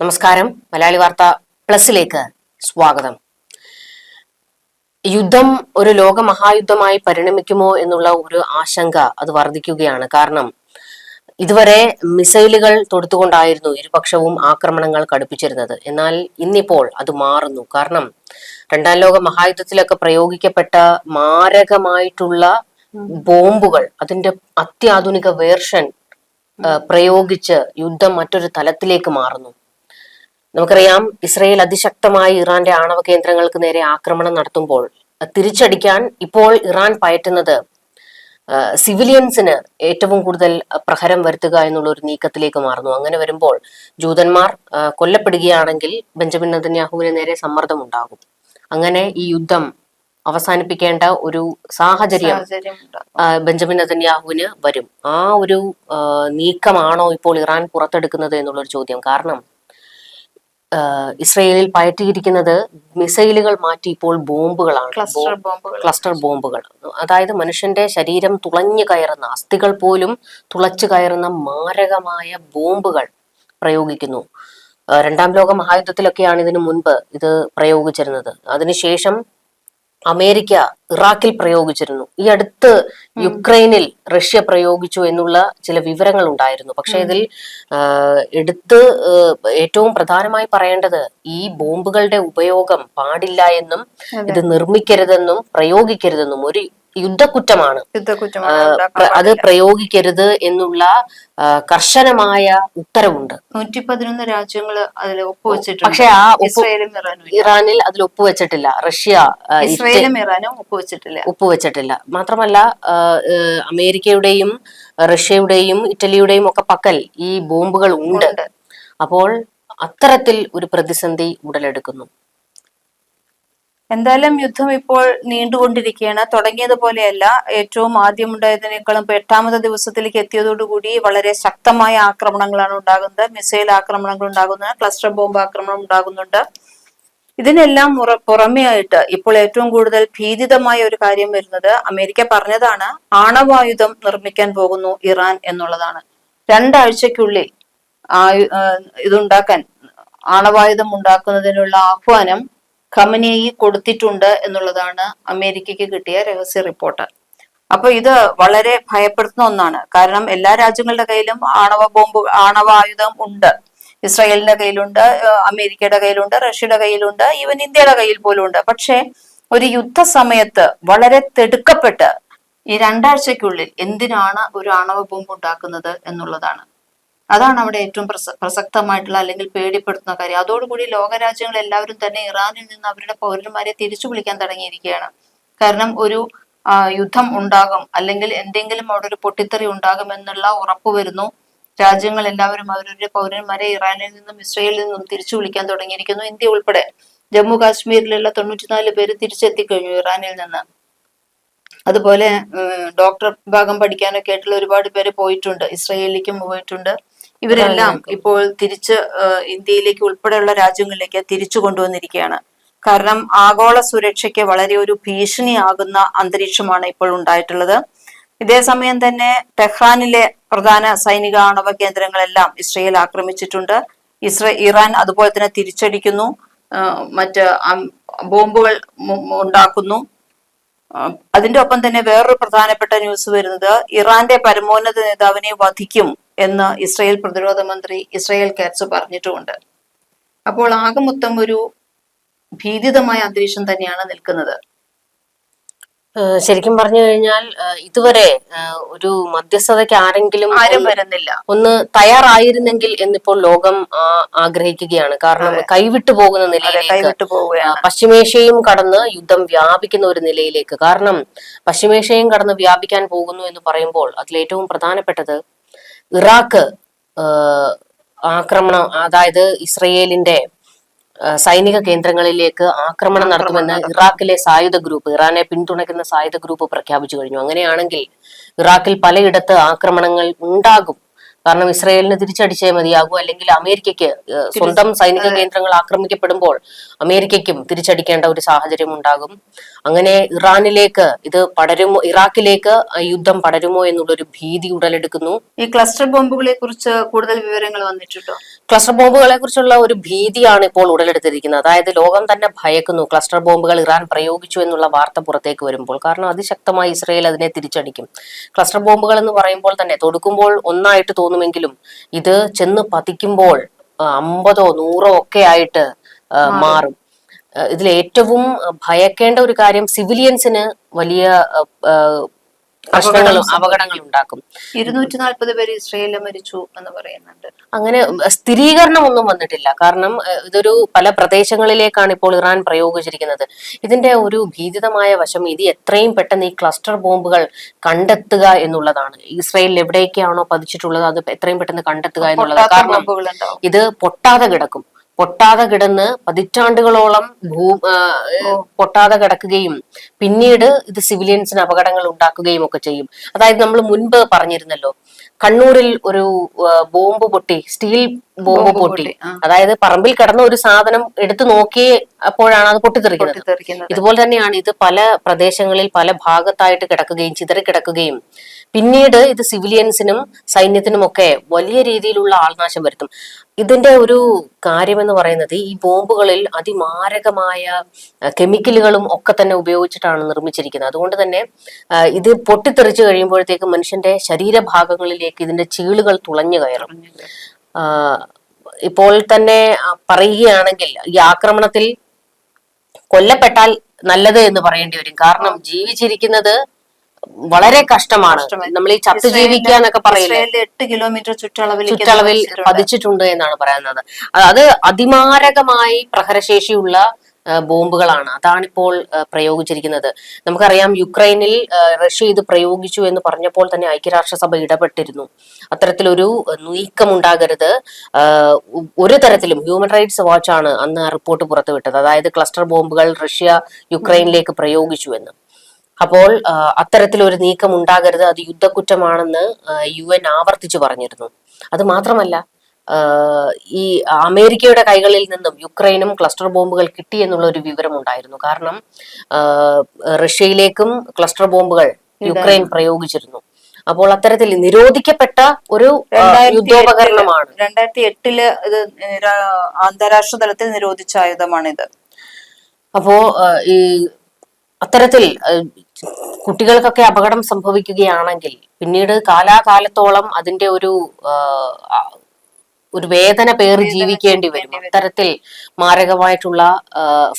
നമസ്കാരം. മലയാളി വാർത്ത പ്ലസിലേക്ക് സ്വാഗതം. യുദ്ധം ഒരു ലോകമഹായുദ്ധമായി പരിണമിക്കുമോ എന്നുള്ള ഒരു ആശങ്ക അത് വർദ്ധിക്കുകയാണ്. കാരണം ഇതുവരെ മിസൈലുകൾ തൊടുത്തുകൊണ്ടായിരുന്നു ഇരുപക്ഷവും ആക്രമണങ്ങൾ കടുപ്പിച്ചിരുന്നത്. എന്നാൽ ഇന്നിപ്പോൾ അത് മാറുന്നു. കാരണം രണ്ടാം ലോക മഹായുദ്ധത്തിലൊക്കെ പ്രയോഗിക്കപ്പെട്ട മാരകമായിട്ടുള്ള ബോംബുകൾ അതിന്റെ അത്യാധുനിക വേർഷൻ പ്രയോഗിച്ച് യുദ്ധം മറ്റൊരു തലത്തിലേക്ക് മാറുന്നു. നമുക്കറിയാം ഇസ്രയേൽ അതിശക്തമായി ഇറാന്റെ ആണവ കേന്ദ്രങ്ങൾക്ക് നേരെ ആക്രമണം നടത്തുമ്പോൾ തിരിച്ചടിക്കാൻ ഇപ്പോൾ ഇറാൻ പയറ്റുന്നത് സിവിലിയൻസിന് ഏറ്റവും കൂടുതൽ പ്രഹരം വരുത്തുക എന്നുള്ള ഒരു നീക്കത്തിലേക്ക് മാറുന്നു. അങ്ങനെ വരുമ്പോൾ ജൂതന്മാർ കൊല്ലപ്പെടുകയാണെങ്കിൽ ബെഞ്ചമിൻ നദന്യാഹുവിന് നേരെ സമ്മർദ്ദം ഉണ്ടാകും അങ്ങനെ ഈ യുദ്ധം അവസാനിപ്പിക്കേണ്ട ഒരു സാഹചര്യം ബെഞ്ചമിൻ നദന്യാഹുവിന് വരും. ആ ഒരു നീക്കമാണോ ഇപ്പോൾ ഇറാൻ പുറത്തെടുക്കുന്നത് എന്നുള്ളൊരു ചോദ്യം. കാരണം ഇസ്രയേലിൽ പയറ്റിയിരിക്കുന്നത് മിസൈലുകൾ മാറ്റി ഇപ്പോൾ ബോംബുകളാണ്. ക്ലസ്റ്റർ ബോംബുകൾ. അതായത് മനുഷ്യന്റെ ശരീരം തുളഞ്ഞു കയറുന്ന അസ്ഥികൾ പോലും തുളച്ചു കയറുന്ന മാരകമായ ബോംബുകൾ പ്രയോഗിക്കുന്നു. രണ്ടാം ലോക മഹായുദ്ധത്തിലൊക്കെയാണ് ഇതിനു മുൻപ് ഇത് പ്രയോഗിച്ചിരുന്നത്. അതിനുശേഷം അമേരിക്ക ഇറാഖിൽ പ്രയോഗിച്ചിരുന്നു. ഈ അടുത്ത് യുക്രൈനിൽ റഷ്യ പ്രയോഗിച്ചു എന്നുള്ള ചില വിവരങ്ങൾ ഉണ്ടായിരുന്നു പക്ഷെ ഇതിൽ എടുത്ത് ഏറ്റവും പ്രധാനമായി പറയേണ്ടത് ഈ ബോംബുകളുടെ ഉപയോഗം പാടില്ല എന്നും ഇത് നിർമ്മിക്കരുതെന്നും പ്രയോഗിക്കരുതെന്നും ഒരു യുദ്ധക്കുറ്റമാണ്. അത് പ്രയോഗിക്കരുത് എന്നുള്ള കർശനമായ ഉത്തരവുണ്ട്. നൂറ്റി പതിനൊന്ന് രാജ്യങ്ങൾ അതിൽ ഒപ്പുവെച്ചിട്ടുണ്ട് പക്ഷെ ആ ഇറാനിൽ അതിൽ ഒപ്പുവെച്ചിട്ടില്ല റഷ്യ ഇസ്രയേലും ഇറാനും ഒപ്പുവെച്ചിട്ടില്ല ഒപ്പുവെച്ചിട്ടില്ല മാത്രമല്ല അമേരിക്കയുടെയും റഷ്യയുടെയും ഇറ്റലിയുടെയും ഒക്കെ പക്കൽ ഈ ബോംബുകൾ ഉണ്ട്. അപ്പോൾ അത്തരത്തിൽ ഒരു പ്രതിസന്ധി ഉടലെടുക്കുന്നു. എന്തായാലും യുദ്ധം ഇപ്പോൾ നീണ്ടുകൊണ്ടിരിക്കുകയാണ്. തുടങ്ങിയതുപോലെയല്ല ഏറ്റവും ആദ്യം ഉണ്ടായതിനേക്കാളും എട്ടാമത്തെ ദിവസത്തിലേക്ക് എത്തിയതോടുകൂടി വളരെ ശക്തമായ ആക്രമണങ്ങളാണ് ഉണ്ടാകുന്നത്. മിസൈൽ ആക്രമണങ്ങൾ ഉണ്ടാകുന്നത് ക്ലസ്റ്റർ ബോംബ് ആക്രമണം ഉണ്ടാകുന്നുണ്ട്. ഇതിനെല്ലാം പുറമെയായിട്ട് ഇപ്പോൾ ഏറ്റവും കൂടുതൽ ഭീതിതമായ ഒരു കാര്യം വരുന്നത് അമേരിക്ക പറഞ്ഞതാണ് ആണവായുധം നിർമ്മിക്കാൻ പോകുന്നു ഇറാൻ എന്നുള്ളതാണ്. രണ്ടാഴ്ചക്കുള്ളിൽ ഇതുണ്ടാക്കാൻ ആണവായുധം ഉണ്ടാക്കുന്നതിനുള്ള ആഹ്വാനം ഖമനേയി കൊടുത്തിട്ടുണ്ട് എന്നുള്ളതാണ് അമേരിക്കയ്ക്ക് കിട്ടിയ രഹസ്യ റിപ്പോർട്ട്. അപ്പൊ ഇത് വളരെ ഭയപ്പെടുത്തുന്ന ഒന്നാണ്. കാരണം എല്ലാ രാജ്യങ്ങളുടെ കയ്യിലും ആണവ ബോംബ് ആണവ ആയുധം ഉണ്ട്. ഇസ്രായേലിന്റെ കയ്യിലുണ്ട് അമേരിക്കയുടെ കയ്യിലുണ്ട് റഷ്യയുടെ കയ്യിലുണ്ട് ഈവൻ ഇന്ത്യയുടെ കയ്യിൽ പോലും ഉണ്ട്. പക്ഷേ ഒരു യുദ്ധ സമയത്ത് വളരെ തെടുക്കപ്പെട്ട് ഈ രണ്ടാഴ്ചക്കുള്ളിൽ എന്തിനാണ് ഒരു ആണവ ബോംബ് ഉണ്ടാക്കുന്നത് എന്നുള്ളതാണ്. അതാണ് അവിടെ ഏറ്റവും പ്രസ പ്രസക്തമായിട്ടുള്ള അല്ലെങ്കിൽ പേടിപ്പെടുത്തുന്ന കാര്യം. അതോടുകൂടി ലോകരാജ്യങ്ങൾ എല്ലാവരും തന്നെ ഇറാനിൽ നിന്ന് അവരുടെ പൗരന്മാരെ തിരിച്ചു വിളിക്കാൻ തുടങ്ങിയിരിക്കുകയാണ്. കാരണം ഒരു യുദ്ധം ഉണ്ടാകും അല്ലെങ്കിൽ എന്തെങ്കിലും അവിടെ ഒരു പൊട്ടിത്തെറി ഉണ്ടാകും എന്നുള്ള ഉറപ്പ് വരുന്നു. രാജ്യങ്ങൾ എല്ലാവരും അവരുടെ പൗരന്മാരെ ഇറാനിൽ നിന്നും ഇസ്രയേലിൽ നിന്നും തിരിച്ചു വിളിക്കാൻ തുടങ്ങിയിരിക്കുന്നു. ഇന്ത്യ ഉൾപ്പെടെ ജമ്മു കാശ്മീരിലുള്ള തൊണ്ണൂറ്റിനാല് പേര് തിരിച്ചെത്തിക്കഴിഞ്ഞു ഇറാനിൽ നിന്ന്. അതുപോലെ ഡോക്ടർ ഭാഗം പഠിക്കാനൊക്കെ ആയിട്ടുള്ള ഒരുപാട് പേര് പോയിട്ടുണ്ട്. ഇസ്രയേലിലേക്കും പോയിട്ടുണ്ട്. ഇവരെല്ലാം ഇപ്പോൾ തിരിച്ച് ഇന്ത്യയിലേക്ക് ഉൾപ്പെടെയുള്ള രാജ്യങ്ങളിലേക്ക് തിരിച്ചു കൊണ്ടുവന്നിരിക്കുകയാണ്. കാരണം ആഗോള സുരക്ഷയ്ക്ക് വളരെ ഒരു ഭീഷണിയാകുന്ന അന്തരീക്ഷമാണ് ഇപ്പോൾ ഉണ്ടായിട്ടുള്ളത്. ഇതേസമയം തന്നെ ടെഹ്റാനിലെ പ്രധാന സൈനിക ആണവ കേന്ദ്രങ്ങളെല്ലാം ഇസ്രയേൽ ആക്രമിച്ചിട്ടുണ്ട്. ഇസ്ര ഇറാൻ അതുപോലെ തന്നെ തിരിച്ചടിക്കുന്നു. മറ്റ് ബോംബുകൾ ഉണ്ടാക്കുന്നു. അതിന്റെ ഒപ്പം തന്നെ വേറൊരു പ്രധാനപ്പെട്ട ന്യൂസ് വരുന്നത് ഇറാന്റെ പരമോന്നത നേതാവിനെ വധിക്കും. എന്ന് ഇസ്രയേൽ പ്രതിരോധ മന്ത്രി ഇസ്രയേൽ കാറ്റ്സ് പറഞ്ഞിട്ടുമുണ്ട്. അപ്പോൾ ആകെ മൊത്തം ഒരു ഭീതിതമായ അന്തരീക്ഷം തന്നെയാണ് നിൽക്കുന്നത്. ശരിക്കും പറഞ്ഞു കഴിഞ്ഞാൽ ഇതുവരെ ഒരു മധ്യസ്ഥതയ്ക്ക് ആരെങ്കിലും ആരും വരുന്നില്ല. ഒന്ന് തയ്യാറായിരുന്നെങ്കിൽ എന്നിപ്പോൾ ലോകം ആഗ്രഹിക്കുകയാണ്. കാരണം കൈവിട്ടു പോകുന്ന നിലയിലേക്ക് പശ്ചിമേഷ്യയും കടന്ന് യുദ്ധം വ്യാപിക്കുന്ന ഒരു നിലയിലേക്ക്. കാരണം പശ്ചിമേഷ്യയും കടന്ന് വ്യാപിക്കാൻ പോകുന്നു എന്ന് പറയുമ്പോൾ അതിലേറ്റവും പ്രധാനപ്പെട്ടത് ഇറാഖ് ആക്രമണം അതായത് ഇസ്രയേലിന്റെ സൈനിക കേന്ദ്രങ്ങളിലേക്ക് ആക്രമണം നടത്തുമെന്ന് ഇറാഖിലെ സായുധ ഗ്രൂപ്പ് ഇറാനെ പിന്തുണയ്ക്കുന്ന സായുധ ഗ്രൂപ്പ് പ്രഖ്യാപിച്ചു കഴിഞ്ഞു. അങ്ങനെയാണെങ്കിൽ ഇറാഖിൽ പലയിടത്ത് ആക്രമണങ്ങൾ ഉണ്ടാകും. കാരണം ഇസ്രയേലിന് തിരിച്ചടിച്ചേ മതിയാകൂ. അല്ലെങ്കിൽ അമേരിക്കയ്ക്ക് സ്വന്തം സൈനിക കേന്ദ്രങ്ങൾ ആക്രമിക്കപ്പെടുമ്പോൾ അമേരിക്കയ്ക്കും തിരിച്ചടിക്കേണ്ട ഒരു സാഹചര്യം ഉണ്ടാകും. അങ്ങനെ ഇറാനിലേക്ക് ഇത് പടരുമോ ഇറാഖിലേക്ക് യുദ്ധം പടരുമോ എന്നുള്ളൊരു ഭീതി ഉടലെടുക്കുന്നു. ഈ ക്ലസ്റ്റർ ബോംബുകളെ കുറിച്ച് കൂടുതൽ വിവരങ്ങൾ വന്നിട്ടുണ്ടോ? ക്ലസ്റ്റർ ബോംബുകളെ കുറിച്ചുള്ള ഒരു ഭീതിയാണ് ഇപ്പോൾ ഉടലെടുത്തിരിക്കുന്നത്. അതായത് ലോകം തന്നെ ഭയക്കുന്നു. ക്ലസ്റ്റർ ബോംബുകൾ ഇറാൻ പ്രയോഗിച്ചു എന്നുള്ള വാർത്ത പുറത്തേക്ക് വരുമ്പോൾ കാരണം അതിശക്തമായി ഇസ്രയേൽ അതിനെ തിരിച്ചടിക്കും. ക്ലസ്റ്റർ ബോംബുകൾ എന്ന് പറയുമ്പോൾ തന്നെ തൊടുക്കുമ്പോൾ ഒന്നായിട്ട് തോന്നുമെങ്കിലും ഇത് ചെന്ന് പതിക്കുമ്പോൾ അമ്പതോ നൂറോ ഒക്കെ ആയിട്ട് മാറും. ഇതിൽ ഏറ്റവും ഭയക്കേണ്ട ഒരു കാര്യം സിവിലിയൻസിന് വലിയ പ്രശ്നങ്ങളും അപകടങ്ങൾ ഉണ്ടാക്കും. ഇരുന്നൂറ്റി നാൽപ്പത് പേര് ഇസ്രയേലിൽ മരിച്ചു എന്ന് പറയുന്നുണ്ട്. അങ്ങനെ സ്ഥിരീകരണം ഒന്നും വന്നിട്ടില്ല. കാരണം ഇതൊരു പല പ്രദേശങ്ങളിലേക്കാണ് ഇപ്പോൾ ഇറാൻ പ്രയോഗിച്ചിരിക്കുന്നത്. ഇതിന്റെ ഒരു ഭീതിതമായ വശം ഇത് എത്രയും പെട്ടെന്ന് ഈ ക്ലസ്റ്റർ ബോംബുകൾ കണ്ടെത്തുക എന്നുള്ളതാണ്. ഇസ്രയേലിൽ എവിടെയൊക്കെയാണോ പതിച്ചിട്ടുള്ളത് അത് എത്രയും പെട്ടെന്ന് കണ്ടെത്തുക എന്നുള്ളത് കാരണം ഇത് പൊട്ടാതെ കിടക്കും. പൊട്ടാതെ കിടന്ന് പതിറ്റാണ്ടുകളോളം ഭൂ പൊട്ടാതെ കിടക്കുകയും പിന്നീട് ഇത് സിവിലിയൻസിന് അപകടങ്ങൾ ഉണ്ടാക്കുകയും ഒക്കെ ചെയ്യും. അതായത് നമ്മൾ മുൻപ് പറഞ്ഞിരുന്നല്ലോ കണ്ണൂരിൽ ഒരു ബോംബ് പൊട്ടി സ്റ്റീൽ ബോംബ് പൊട്ടി. അതായത് പറമ്പിൽ കിടന്ന ഒരു സാധനം എടുത്തു നോക്കിയേ അപ്പോഴാണ് അത് പൊട്ടിത്തെറിക്കുന്നത്. ഇതുപോലെ തന്നെയാണ് ഇത് പല പ്രദേശങ്ങളിൽ പല ഭാഗത്തായിട്ട് കിടക്കുകയും ചിതറി കിടക്കുകയും പിന്നീട് ഇത് സിവിലിയൻസിനും സൈന്യത്തിനും ഒക്കെ വലിയ രീതിയിലുള്ള ആൾനാശം വരുത്തും. ഇതിന്റെ ഒരു കാര്യം എന്ന് പറയുന്നത് ഈ ബോംബുകളിൽ അതിമാരകമായ കെമിക്കലുകളും ഒക്കെ തന്നെ ഉപയോഗിച്ചിട്ടാണ് നിർമ്മിച്ചിരിക്കുന്നത്. അതുകൊണ്ട് തന്നെ ഇത് പൊട്ടിത്തെറിച്ചു കഴിയുമ്പോഴത്തേക്ക് മനുഷ്യന്റെ ശരീരഭാഗങ്ങളിലേക്ക് ഇതിന്റെ ചീളുകൾ തുളഞ്ഞു കയറും. ഇപ്പോൾ തന്നെ പറയുകയാണെങ്കിൽ ഈ ആക്രമണത്തിൽ കൊല്ലപ്പെട്ടാൽ നല്ലത് എന്ന് പറയേണ്ടി വരും. കാരണം ജീവിച്ചിരിക്കുന്നത് വളരെ കഷ്ടമാണ്. നമ്മൾ ഈ ചത്തു ജീവിക്കുക എന്നൊക്കെ പറയുന്നത് എട്ട് കിലോമീറ്റർ ചുറ്റളവിൽ ചുറ്റളവിൽ പതിച്ചിട്ടുണ്ട്. എന്നാണ് പറയുന്നത്. അത് അതിമാരകമായി പ്രഹരശേഷിയുള്ള ബോംബുകളാണ്. അതാണിപ്പോൾ ഇപ്പോൾ പ്രയോഗിച്ചിരിക്കുന്നത്. നമുക്കറിയാം യുക്രൈനിൽ റഷ്യ ഇത് പ്രയോഗിച്ചു എന്ന് പറഞ്ഞപ്പോൾ തന്നെ ഐക്യരാഷ്ട്രസഭ ഇടപെട്ടിരുന്നു. അത്തരത്തിലൊരു നീക്കം ഉണ്ടാകരുത് ഒരു തരത്തിലും ഹ്യൂമൻ റൈറ്റ്സ് വാച്ചാണ് അന്ന് ആ റിപ്പോർട്ട് പുറത്തുവിട്ടത്. അതായത് ക്ലസ്റ്റർ ബോംബുകൾ റഷ്യ യുക്രൈനിലേക്ക് പ്രയോഗിച്ചു എന്ന്. അപ്പോൾ അത്തരത്തിലൊരു നീക്കം ഉണ്ടാകരുത് അത് യുദ്ധക്കുറ്റമാണെന്ന് യു എൻ ആവർത്തിച്ചു പറഞ്ഞിരുന്നു. അത് മാത്രമല്ല ഈ അമേരിക്കയുടെ കൈകളിൽ നിന്നും യുക്രൈനും ക്ലസ്റ്റർ ബോംബുകൾ കിട്ടി എന്നുള്ള ഒരു വിവരം ഉണ്ടായിരുന്നു കാരണം റഷ്യയിലേക്കും ക്ലസ്റ്റർ ബോംബുകൾ യുക്രൈൻ പ്രയോഗിച്ചിരുന്നു. അപ്പോൾ അത്തരത്തിൽ നിരോധിക്കപ്പെട്ട ഒരു യുദ്ധോപകരണമാണ്. രണ്ടായിരത്തി എട്ടിൽ ഇത് അന്താരാഷ്ട്ര തലത്തിൽ നിരോധിച്ച ആയുധമാണിത്. അപ്പോ ഈ അത്തരത്തിൽ കുട്ടികൾക്കൊക്കെ അപകടം സംഭവിക്കുകയാണെങ്കിൽ പിന്നീട് കാലാകാലത്തോളം അതിന്റെ ഒരു ഒരു വേദന പേറി ജീവിക്കേണ്ടി വരും. അത്തരത്തിൽ മാരകമായിട്ടുള്ള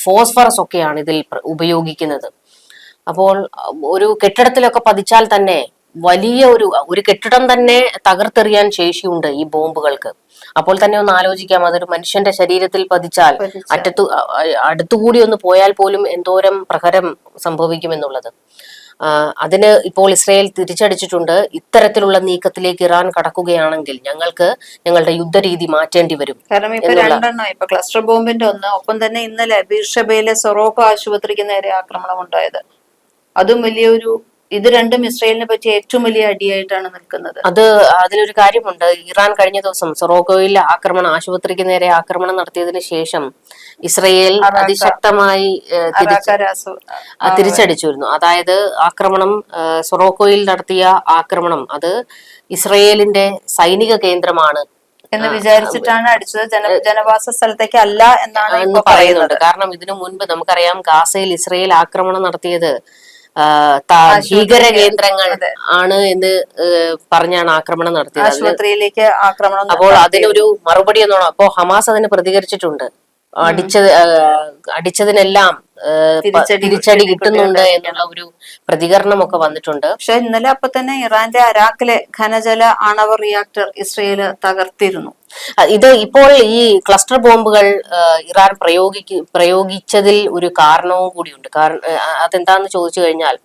ഫോസ്ഫറസ് ഒക്കെയാണ് ഇതിൽ ഉപയോഗിക്കുന്നത്. അപ്പോൾ ഒരു കെട്ടിടത്തിലൊക്കെ പതിച്ചാൽ തന്നെ വലിയ ഒരു ഒരു കെട്ടിടം തന്നെ തകർത്തെറിയാൻ ശേഷിയുണ്ട് ഈ ബോംബുകൾക്ക്. അപ്പോൾ തന്നെ ഒന്ന് ആലോചിക്കാം അതൊരു മനുഷ്യന്റെ ശരീരത്തിൽ പതിച്ചാൽ. അറ്റത്തു അടുത്തുകൂടി ഒന്ന് പോയാൽ പോലും എന്തോരം പ്രഹരം സംഭവിക്കുമെന്നുള്ളത്. എന്നുള്ളത് അതിന് ഇപ്പോൾ ഇസ്രയേൽ തിരിച്ചടിച്ചിട്ടുണ്ട്. ഇത്തരത്തിലുള്ള നീക്കത്തിലേക്ക് ഇറാൻ കടക്കുകയാണെങ്കിൽ ഞങ്ങൾക്ക് ഞങ്ങളുടെ യുദ്ധരീതി മാറ്റേണ്ടി വരും കാരണം ഇപ്പൊ രണ്ടെണ്ണം ഇപ്പൊ ക്ലസ്റ്റർ ബോംബിന്റെ ഒന്ന് ഒപ്പം തന്നെ ഇന്നലെ ബീർഷബയിലെ സൊറോക്ക ആശുപത്രിക്ക് നേരെ ആക്രമണം ഉണ്ടായത് അതും വലിയൊരു ഇത് രണ്ടും ഇസ്രയേലിനെ പറ്റി ഏറ്റവും വലിയ അടിയായിട്ടാണ് നിൽക്കുന്നത്. അത് അതിലൊരു കാര്യമുണ്ട്. ഇറാൻ കഴിഞ്ഞ ദിവസം സൊറോഗോയിൽ ആക്രമണം ആശുപത്രിക്ക് നേരെ ആക്രമണം നടത്തിയതിനു ശേഷം ഇസ്രയേൽ അതിശക്തമായി തിരിച്ചടിച്ചിരുന്നു. അതായത് ആക്രമണം സൊറോക്കോയിൽ നടത്തിയ ആക്രമണം അത് ഇസ്രയേലിന്റെ സൈനിക കേന്ദ്രമാണ്. എന്ന് വിചാരിച്ചിട്ടാണ് അടിച്ചത്. ജന ജനവാസ സ്ഥലത്തേക്ക് അല്ല എന്നാണ് എന്ന് പറയുന്നുണ്ട്. കാരണം ഇതിനു മുൻപ് നമുക്കറിയാം ഗാസയിൽ ഇസ്രയേൽ ആക്രമണം നടത്തിയത് ഭീകര കേന്ദ്രങ്ങൾ ആണ് എന്ന് പറഞ്ഞാണ് ആക്രമണം നടത്തിയത്. ആശുപത്രിയിലേക്ക് ആക്രമണം അപ്പോൾ അതിനൊരു മറുപടി എന്നോണം. അപ്പോ ഹമാസ് അതിന് പ്രതികരിച്ചിട്ടുണ്ട്. അടിച്ചത് അടിച്ചതിനെല്ലാം തിരിച്ചടി കിട്ടുന്നുണ്ട് എന്നുള്ള ഒരു പ്രതികരണമൊക്കെ വന്നിട്ടുണ്ട്. പക്ഷെ ഇന്നലെ അപ്പൊ തന്നെ ഇറാന്റെ അരാക്കിലെ ഖനജല ആണവ റിയാക്ടർ ഇസ്രയേൽ തകർത്തിരുന്നു. ഇത് ഇപ്പോൾ ഈ ക്ലസ്റ്റർ ബോംബുകൾ ഇറാൻ പ്രയോഗിക്ക പ്രയോഗിച്ചതിൽ ഒരു കാരണവും കൂടിയുണ്ട്. കാരണം അതെന്താന്ന് ചോദിച്ചു കഴിഞ്ഞാൽ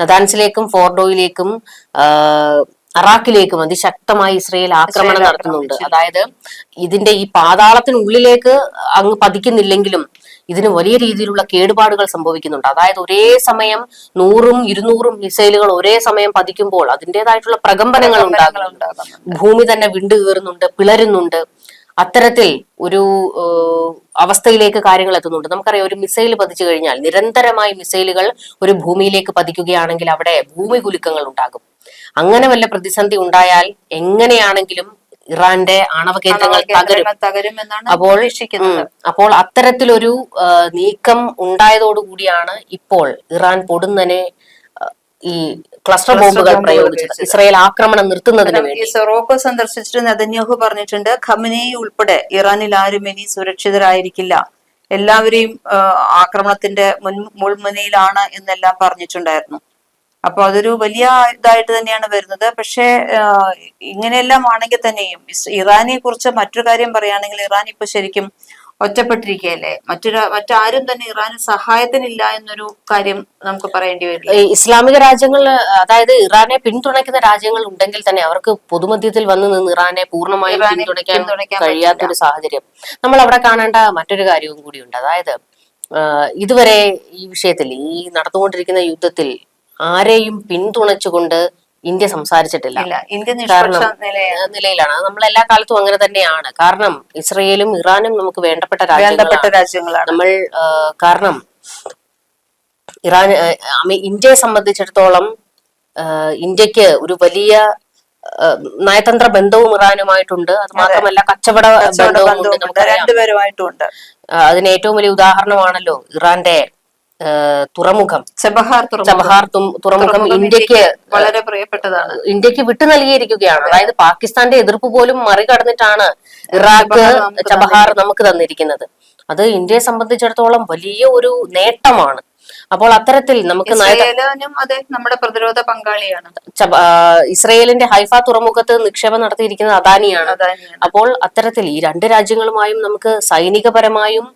നദാൻസിലേക്കും ഫോർഡോയിലേക്കും അറാഖിലേക്കും അതിശക്തമായി ഇസ്രയേൽ ആക്രമണം നടത്തുന്നുണ്ട്. അതായത് ഇതിന്റെ ഈ പാതാളത്തിനുള്ളിലേക്ക് അങ്ങ് പതിക്കുന്നില്ലെങ്കിലും ഇതിന് വലിയ രീതിയിലുള്ള കേടുപാടുകൾ സംഭവിക്കുന്നുണ്ട്. അതായത് ഒരേ സമയം നൂറും ഇരുന്നൂറും മിസൈലുകൾ ഒരേ സമയം പതിക്കുമ്പോൾ അതിന്റെതായിട്ടുള്ള പ്രകമ്പനങ്ങൾ ഉണ്ടാകുന്നുണ്ട്. ഭൂമി തന്നെ വിണ്ടു കയറുന്നുണ്ട് പിളരുന്നുണ്ട്. അത്തരത്തിൽ ഒരു അവസ്ഥയിലേക്ക് കാര്യങ്ങൾ എത്തുന്നുണ്ട്. നമുക്കറിയാം ഒരു മിസൈൽ പതിച്ചു കഴിഞ്ഞാൽ നിരന്തരമായി മിസൈലുകൾ ഒരു ഭൂമിയിലേക്ക് പതിക്കുകയാണെങ്കിൽ അവിടെ ഭൂമി കുലുക്കങ്ങൾ ഉണ്ടാകും. അങ്ങനെ വല്ല പ്രതിസന്ധി ഉണ്ടായാൽ എങ്ങനെയാണെങ്കിലും ഇറാന്റെ ആണവ കേന്ദ്രങ്ങൾ തകരും. അപ്പോൾ അപ്പോൾ അത്തരത്തിലൊരു നീക്കം ഉണ്ടായതോടുകൂടിയാണ് ഇപ്പോൾ ഇറാൻ പൊടുന്നനെ ഈ ക്ലസ്റ്റർ ബോംബുകൾ പ്രയോഗിച്ചത്. ഇസ്രായേൽ ആക്രമണം നിർത്തുന്നതിന് വേണ്ടി. സൊറോക്കോ സന്ദർശിച്ചിട്ട് നെതന്യാഹു പറഞ്ഞിട്ടുണ്ട് ഖമനേയി ഉൾപ്പെടെ ഇറാനിൽ ആരും ഇനി സുരക്ഷിതരായിരിക്കില്ല. എല്ലാവരെയും ആക്രമണത്തിന്റെ മുൻ മുൾമുനയിലാണ് എന്നെല്ലാം പറഞ്ഞിട്ടുണ്ടായിരുന്നു. അപ്പൊ അതൊരു വലിയ ഇതായിട്ട് തന്നെയാണ് വരുന്നത്. പക്ഷേ ഇങ്ങനെയെല്ലാം ആണെങ്കിൽ തന്നെയും ഇറാനെ കുറിച്ച് മറ്റൊരു കാര്യം പറയുകയാണെങ്കിൽ ഇറാൻ ഇപ്പൊ ശരിക്കും ഒറ്റപ്പെട്ടിരിക്കുകയല്ലേ? മറ്റൊരു മറ്റാരും തന്നെ ഇറാന് സഹായത്തിനില്ല എന്നൊരു കാര്യം നമുക്ക് പറയേണ്ടി വരും ഇസ്ലാമിക രാജ്യങ്ങൾ അതായത് ഇറാനെ പിന്തുണയ്ക്കുന്ന രാജ്യങ്ങൾ ഉണ്ടെങ്കിൽ തന്നെ അവർക്ക് പൊതുമധ്യത്തിൽ വന്ന് നിന്ന് ഇറാനെ പൂർണമായും പിന്തുണയ്ക്കാൻ കഴിയാത്തൊരു സാഹചര്യം. നമ്മൾ അവിടെ കാണേണ്ട മറ്റൊരു കാര്യവും കൂടിയുണ്ട്. അതായത് ഇതുവരെ ഈ വിഷയത്തിൽ ഈ നടന്നുകൊണ്ടിരിക്കുന്ന യുദ്ധത്തിൽ ആരെയും പിന്തുണച്ചുകൊണ്ട് ഇന്ത്യ സംസാരിച്ചിട്ടില്ല. കാരണം നിലയിലാണ്. നമ്മൾ എല്ലാ കാലത്തും അങ്ങനെ തന്നെയാണ്. കാരണം ഇസ്രയേലും ഇറാനും നമുക്ക് വേണ്ടപ്പെട്ട രാജ്യങ്ങളാണ്. നമ്മൾ കാരണം ഇറാൻ ഇന്ത്യയെ സംബന്ധിച്ചിടത്തോളം ഇന്ത്യയ്ക്ക് ഒരു വലിയ നയതന്ത്ര ബന്ധവും ഇറാനുമായിട്ടുണ്ട്. അത് മാത്രമല്ല കച്ചവട ബന്ധവും അതിന് ഏറ്റവും വലിയ ഉദാഹരണമാണല്ലോ ഇറാന്റെ തുറമുഖം. ചബഹാർ തുറമുഖം. ചബഹാർ തുറമുഖം ഇന്ത്യയ്ക്ക് വളരെ പ്രിയപ്പെട്ടതാണ്. ഇന്ത്യയ്ക്ക് വിട്ടു നൽകിയിരിക്കുകയാണ്. അതായത് പാകിസ്ഥാന്റെ എതിർപ്പ് പോലും മറികടന്നിട്ടാണ് ഇറാഖ് ചബഹാർ നമുക്ക് തന്നിരിക്കുന്നത്. അത് ഇന്ത്യയെ സംബന്ധിച്ചിടത്തോളം വലിയ ഒരു നേട്ടമാണ്. അപ്പോൾ അത്തരത്തിൽ നമുക്ക് അതെ നമ്മുടെ പ്രതിരോധ പങ്കാളിയാണ്. ഇസ്രയേലിന്റെ ഹൈഫ തുറമുഖത്ത് നിക്ഷേപം നടത്തിയിരിക്കുന്നത് അദാനിയാണ്. അപ്പോൾ അത്തരത്തിൽ ഈ രണ്ട് രാജ്യങ്ങളുമായും നമുക്ക് സൈനികപരമായും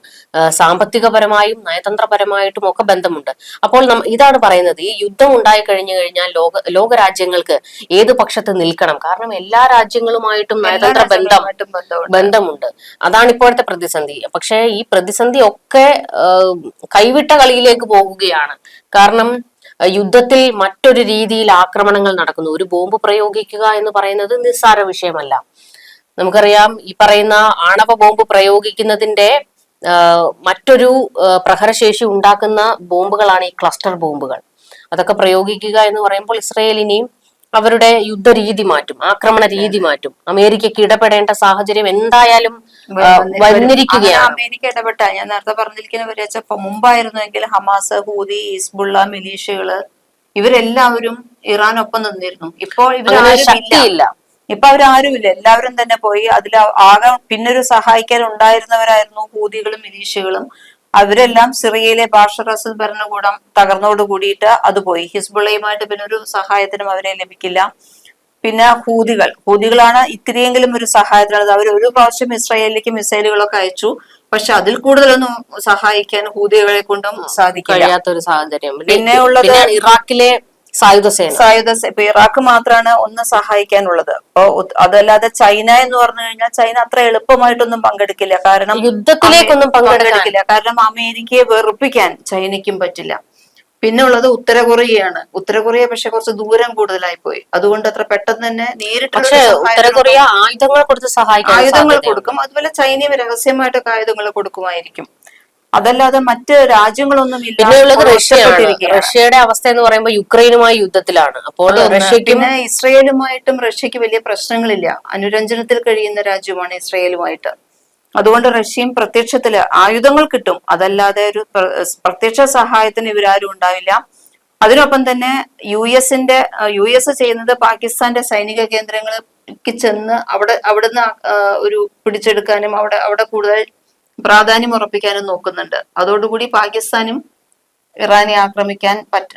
സാമ്പത്തികപരമായും നയതന്ത്രപരമായിട്ടും ഒക്കെ ബന്ധമുണ്ട്. അപ്പോൾ ഇതാണ് പറയുന്നത്. ഈ യുദ്ധം ഉണ്ടായി കഴിഞ്ഞു കഴിഞ്ഞാൽ ലോക രാജ്യങ്ങൾക്ക് ഏത് പക്ഷത്ത് നിൽക്കണം? കാരണം എല്ലാ രാജ്യങ്ങളുമായിട്ടും നയതന്ത്ര ബന്ധം ബന്ധമുണ്ട്. അതാണ് ഇപ്പോഴത്തെ പ്രതിസന്ധി. പക്ഷേ ഈ പ്രതിസന്ധി ഒക്കെ കൈവിട്ട കളിയിലേക്ക് പോകുകയാണ് കാരണം യുദ്ധത്തിൽ മറ്റൊരു രീതിയിൽ ആക്രമണങ്ങൾ നടക്കുന്നു. ഒരു ബോംബ് പ്രയോഗിക്കുക എന്ന് പറയുന്നത് നിസ്സാര വിഷയമല്ല. നമുക്കറിയാം ഈ പറയുന്ന ആണവ ബോംബ് പ്രയോഗിക്കുന്നതിന്റെ മറ്റൊരു പ്രഹരശേഷി ഉണ്ടാക്കുന്ന ബോംബുകളാണ് ഈ ക്ലസ്റ്റർ ബോംബുകൾ. അതൊക്കെ പ്രയോഗിക്കുക എന്ന് പറയുമ്പോൾ ഇസ്രയേലിനെയും അവരുടെ യുദ്ധരീതി മാറ്റും ആക്രമണ രീതി മാറ്റും. അമേരിക്കക്ക് ഇടപെടേണ്ട സാഹചര്യം എന്തായാലും വന്നിരിക്കുകയാണ്. അമേരിക്ക ഇടപെട്ട. ഞാൻ നേരത്തെ പറഞ്ഞിരിക്കുന്ന വെച്ചപ്പോ മുമ്പായിരുന്നുവെങ്കിൽ ഹമാസ് ഹൂതി ഹിസ്ബുള്ള മിലീഷ്യകൾ ഇവരെല്ലാവരും ഇറാനൊപ്പം നിന്നിരുന്നു. ഇപ്പോൾ ശക്തിയില്ല. ഇപ്പൊ അവരാരുമില്ല എല്ലാവരും തന്നെ പോയി അതിൽ ആകെ പിന്നൊരു സഹായിക്കാൻ ഉണ്ടായിരുന്നവരായിരുന്നു ഹൂതികളും മിലീഷ്യകളും. അവരെല്ലാം സിറിയയിലെ ബാഷർ അസദ് ഭരണകൂടം തകർന്നോട് കൂടിയിട്ട് അത് പോയി. ഹിസ്ബുള്ളയുമായിട്ട് പിന്നെ ഒരു സഹായത്തിനും അവരെ ലഭിക്കില്ല. പിന്നെ ഹൂതികൾ. ഹൂതികളാണ് ഇത്തിരിയെങ്കിലും ഒരു സഹായത്തിനുള്ളത് അവർ ഒരു പ്രാവശ്യം ഇസ്രായേലിലേക്ക് മിസൈലുകളൊക്കെ അയച്ചു. പക്ഷെ അതിൽ കൂടുതലൊന്നും സഹായിക്കാൻ ഹൂതികളെ കൊണ്ടും സാധിക്കില്ല. കഴിയാത്തൊരു സാഹചര്യം. പിന്നെ ഉള്ളത് ഇറാഖിലെ സായുധ സേന സായുധ സേ- ഇപ്പൊ ഇറാഖ് മാത്രമാണ് ഒന്ന് സഹായിക്കാനുള്ളത്. അപ്പൊ അതല്ലാതെ ചൈന എന്ന് പറഞ്ഞു കഴിഞ്ഞാൽ ചൈന അത്ര എളുപ്പമായിട്ടൊന്നും പങ്കെടുക്കില്ല. കാരണം യുദ്ധത്തിലേക്കൊന്നും പങ്കെടുക്കില്ല. കാരണം അമേരിക്കയെ വെറുപ്പിക്കാൻ ചൈനയ്ക്കും പറ്റില്ല. പിന്നെ ഉള്ളത് ഉത്തര കൊറിയയാണ്. ഉത്തര കൊറിയ പക്ഷെ കുറച്ച് ദൂരം കൂടുതലായി പോയി അതുകൊണ്ട് അത്ര പെട്ടെന്ന് തന്നെ നേരിട്ട് ഉത്തര കൊറിയ ആയുധങ്ങൾ കൊടുത്ത് സഹായിക്കും ആയുധങ്ങൾ കൊടുക്കും. അതുപോലെ ചൈനയും രഹസ്യമായിട്ടൊക്കെ ആയുധങ്ങൾ കൊടുക്കുമായിരിക്കും. അതല്ലാതെ മറ്റ് രാജ്യങ്ങളൊന്നും ഇല്ല. പിന്നെയുള്ളത് റഷ്യയാണ്. റഷ്യയുടെ അവസ്ഥ എന്ന് പറയുമ്പോൾ യുക്രൈനുമായി യുദ്ധത്തിലാണ്. അപ്പോൾ റഷ്യക്കും ഇസ്രയേലുമായിട്ടും റഷ്യക്ക് വലിയ പ്രശ്നങ്ങളില്ല. അനുരഞ്ജനത്തിൽ കഴിയുന്ന രാജ്യമാണ് ഇസ്രയേലുമായിട്ട്. അതുകൊണ്ട് റഷ്യയും പ്രത്യക്ഷത്തിൽ ആയുധങ്ങൾ കിട്ടും. അതല്ലാതെ ഒരു പ്രത്യക്ഷ സഹായത്തിന് ഇവരാരും ഉണ്ടാവില്ല. അതിനൊപ്പം തന്നെ യു എസിന്റെ യു എസ് ചെയ്യുന്നത് പാകിസ്ഥാന്റെ സൈനിക കേന്ദ്രങ്ങൾക്ക് ചെന്ന് അവിടെ അവിടുന്ന് ഒരു പിടിച്ചെടുക്കാനും അവിടെ അവിടെ കൂടുതൽ പ്രാധാന്യം ഉറപ്പിക്കാനും നോക്കുന്നുണ്ട്. അതോടുകൂടി പാകിസ്ഥാനും ഇറാനെ ആക്രമിക്കാൻ പറ്റ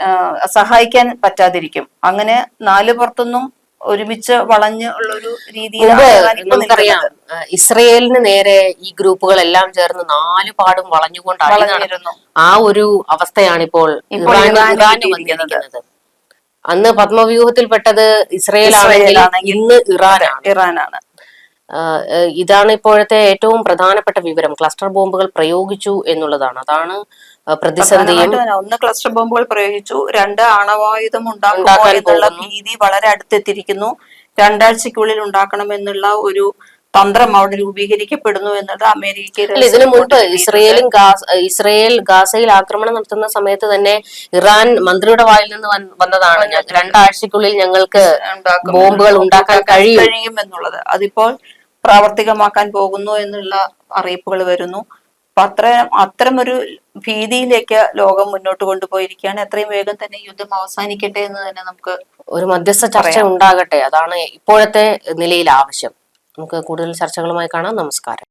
സഹായിക്കാൻ പറ്റാതിരിക്കും. അങ്ങനെ നാല് പുറത്തൊന്നും ഒരുമിച്ച് വളഞ്ഞ് ഉള്ള ഒരു രീതിയിലാണ് മുമ്പ് ഇറാൻ ഇപ്പൊ നമുക്കറിയാം. നിൽക്കുന്നത്. ആ, ഇസ്രയേലിന് നേരെ ഈ ഗ്രൂപ്പുകളെല്ലാം ചേർന്ന് നാല് പാടും വളഞ്ഞുകൊണ്ട് അടി നട- വളഞ്ഞിരുന്നു. ആ ഒരു അവസ്ഥയാണ് ഇപ്പോൾ. വന്നിരിക്കുന്നത്. അന്ന് പത്മവ്യൂഹത്തിൽപ്പെട്ടത് ഇസ്രയേൽ ആണെങ്കിൽ ഇന്ന് ഇറാനാണ്. ഇറാനാണ്. ഇതാണ് ഇപ്പോഴത്തെ ഏറ്റവും പ്രധാനപ്പെട്ട വിവരം. ക്ലസ്റ്റർ ബോംബുകൾ പ്രയോഗിച്ചു എന്നുള്ളതാണ്. അതാണ് പ്രതിസന്ധി പ്രതിസന്ധിയും ഒന്ന് ക്ലസ്റ്റർ ബോംബുകൾ പ്രയോഗിച്ചു രണ്ട് ആണവായുധം ഉണ്ടാക്കുമോ എന്നുള്ള. ഭീതി വളരെ അടുത്തെത്തിയിരിക്കുന്നു. രണ്ടാഴ്ചക്കുള്ളിൽ ഉണ്ടാക്കണമെന്നുള്ള ഒരു തന്ത്രം അവിടെ രൂപീകരിക്കപ്പെടുന്നു എന്നത് അമേരിക്കയിൽ ഇതിനു മുൻപ് ഇസ്രയേലും ഇസ്രയേൽ ഗാസയിൽ ആക്രമണം നടത്തുന്ന സമയത്ത് തന്നെ ഇറാൻ മന്ത്രിയുടെ വായിൽ നിന്ന് വന്നതാണ്. രണ്ടാഴ്ചക്കുള്ളിൽ ഞങ്ങൾക്ക്. ബോംബുകൾ ഉണ്ടാക്കാൻ കഴിയും. കഴിയും എന്നുള്ളത്. അതിപ്പോൾ പ്രാവർത്തികമാക്കാൻ പോകുന്നു എന്നുള്ള അറിയിപ്പുകൾ വരുന്നു. അപ്പൊ അത്ര അത്തരം ഒരു ഭീതിയിലേക്ക് ലോകം മുന്നോട്ട് കൊണ്ടുപോയിരിക്കുകയാണ്. എത്രയും വേഗം തന്നെ യുദ്ധം അവസാനിക്കട്ടെ എന്ന് തന്നെ നമുക്ക് ഒരു മധ്യസ്ഥ ചർച്ച ഉണ്ടാകട്ടെ? അതാണ് ഇപ്പോഴത്തെ നിലയിൽ ആവശ്യം. നമുക്ക് കൂടുതൽ ചർച്ചകളുമായി കാണാം. നമസ്കാരം.